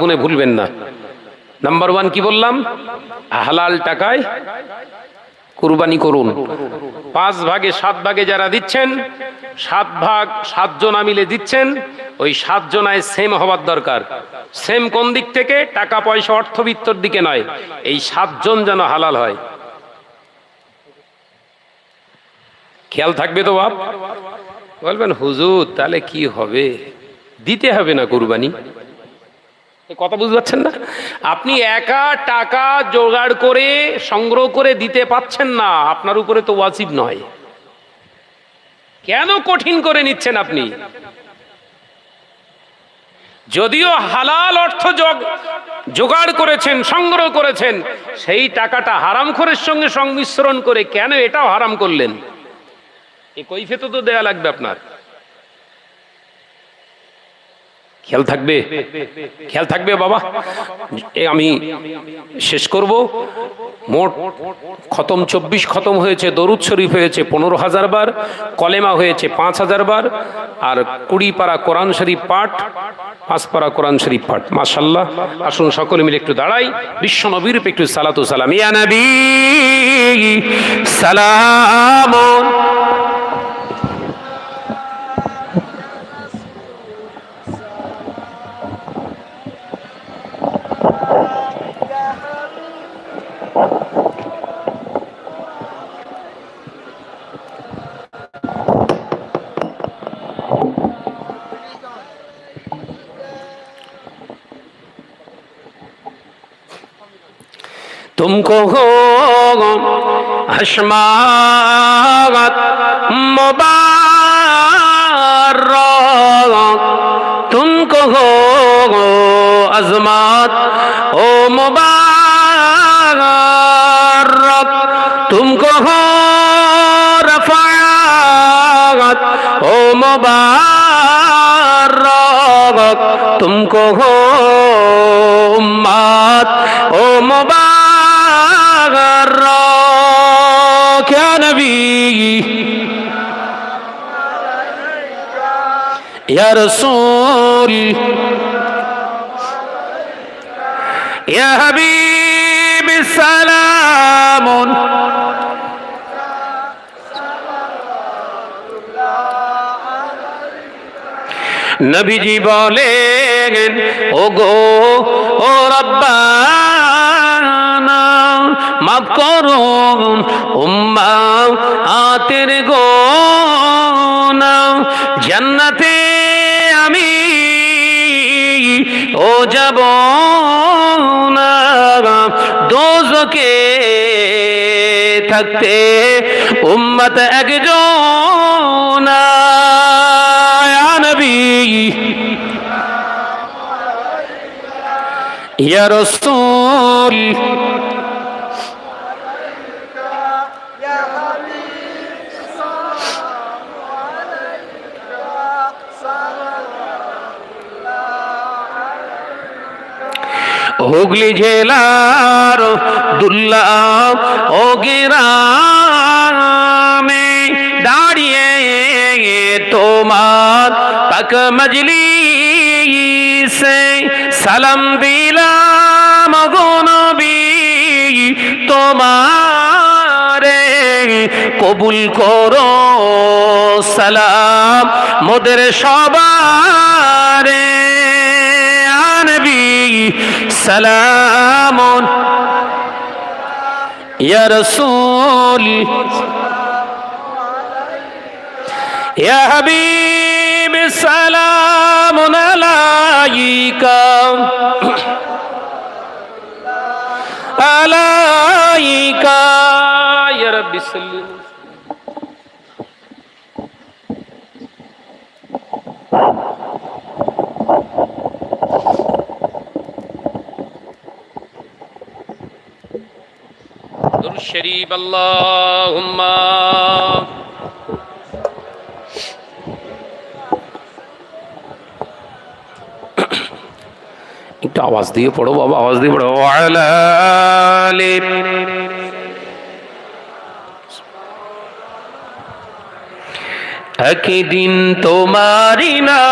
গুনে ভুলবেন না। নাম্বার ওয়ান কি বললাম? হালাল টাকায় কুরবানি করুন। পাঁচ ভাগে সাত ভাগে যারা দিচ্ছেন, সাত ভাগ সাতজনা মিলে দিচ্ছেন, ওই সাতজনায় সেম হওয়ার দরকার। সেম কোন দিক থেকে? টাকা, পয়সা অর্থবিত্তর দিকে নয়। এই সাতজন যেন হালাল হয়। খেয়াল থাকবে তো বাপ? বলবেন, হুজুর, তাহলে কি হবে? দিতে হবে না কুরবানি। কথা বুঝতে পারছেন না? আপনি একা টাকা জোগাড় করে, সংগ্রহ করে দিতে পাচ্ছেন না, আপনার উপরে তো ওয়াজিব নয়। কেন কঠিন করে নিচ্ছেন আপনি? যদিও হালাল অর্থ জোগাড় করেছেন, সংগ্রহ করেছেন, সেই টাকাটা হারামখোরের সঙ্গে সংমিশ্রণ করে কেন এটাও হারাম করলেন? এ কৈফেত তো দেয়া লাগবে আপনার। খেয়াল থাকবে? খেয়াল থাকবে বাবা? আমি শেষ করব। মোট খতম চব্বিশ খতম হয়েছে, দরুদ শরীফ হয়েছে পনেরো হাজার বার, কলেমা হয়েছে পাঁচ হাজার বার, আর কুড়ি পারা কোরআন শরীফ পাঠ পাঁচ পারা কোরআন শরীফ পাঠ। মাশাল্লাহ আসুন সকলে মিলে একটু দাঁড়াই। বিশ্ব নবীর একটু সালাতু সালাম। ইয়া নবী সালাম तुमको हो हशमात رفعت أو مبارك تم کو ہو أو مبارک یا رسول. يا حبيب السلام নবীজি বলেন ও গো ও রব্বানা, মাফ করুন উম্মা আতের গো না জান্নাতে আমি ও যাব না দোজকে থাকতে উম্মত একজন হুগলি জেলার দুল্লা ও গিরামে দাঁড়িয়ে তোমার পাক মজলি সে সালাম দিলাম গো নবী, তোমারে কবুল করো। সালাম মোদের সবারে, আনবি সালামুন ইয়া রাসূল সালামুন আলাইকা আলাইকা ইয়া রাব্বি সাল্লি درود شریف اللهم একটু আওয়াজ দিয়ে পড়ো বাবা আওয়াজ দিয়ে পড়ো। একদিন তোমারি না